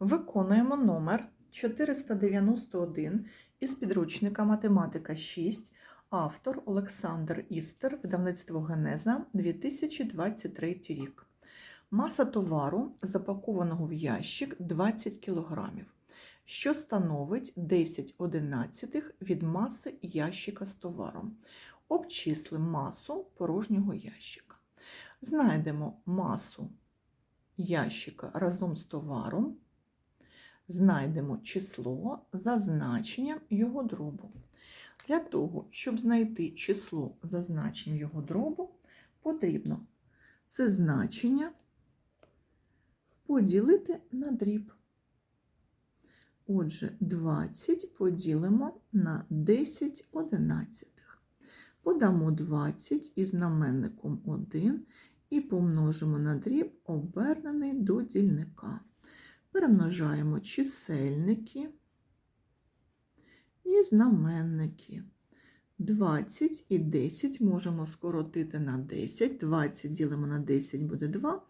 Виконуємо номер 491 із підручника Математика 6, автор Олександр Істер, видавництво Генеза 2023 рік. Маса товару, запакованого в ящик 20 кг, що становить 10 одинадцятих від маси ящика з товаром. Обчислимо масу порожнього ящика. Знайдемо масу ящика разом з товаром, знайдемо число за значенням його дробу. Для того, щоб знайти число за значенням його дробу, потрібно це значення поділити на дріб. Отже, 20 поділимо на 10 одинадцятих. Подамо 20 із знаменником 1 і помножимо на дріб, обернений до дільника. Перемножаємо чисельники і знаменники. 20 і 10 можемо скоротити на 10. 20 ділимо на 10 буде 2.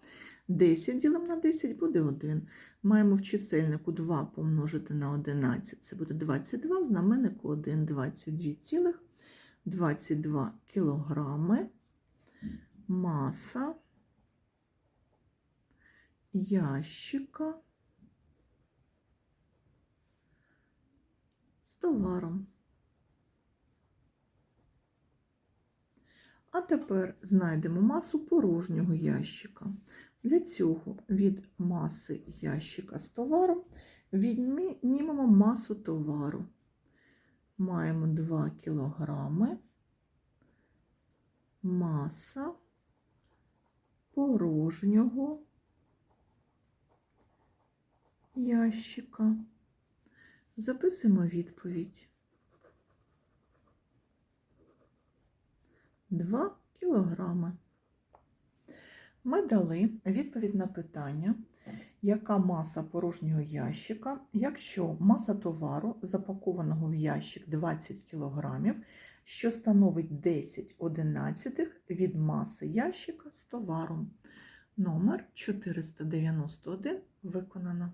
10 ділимо на 10 буде 1. Маємо в чисельнику 2 помножити на 11. Це буде 22, в знаменнику 1, 22 цілих 22 кілограми. Маса ящика товаром. А тепер знайдемо масу порожнього ящика. Для цього від маси ящика з товаром віднімемо масу товару. Маємо 2 кілограми. Маса порожнього ящика. Записуємо відповідь. 2 кілограми. Ми дали відповідь на питання, яка маса порожнього ящика, якщо маса товару, запакованого в ящик 20 кг, що становить 10 одинадцятих від маси ящика з товаром. Номер 491 виконано.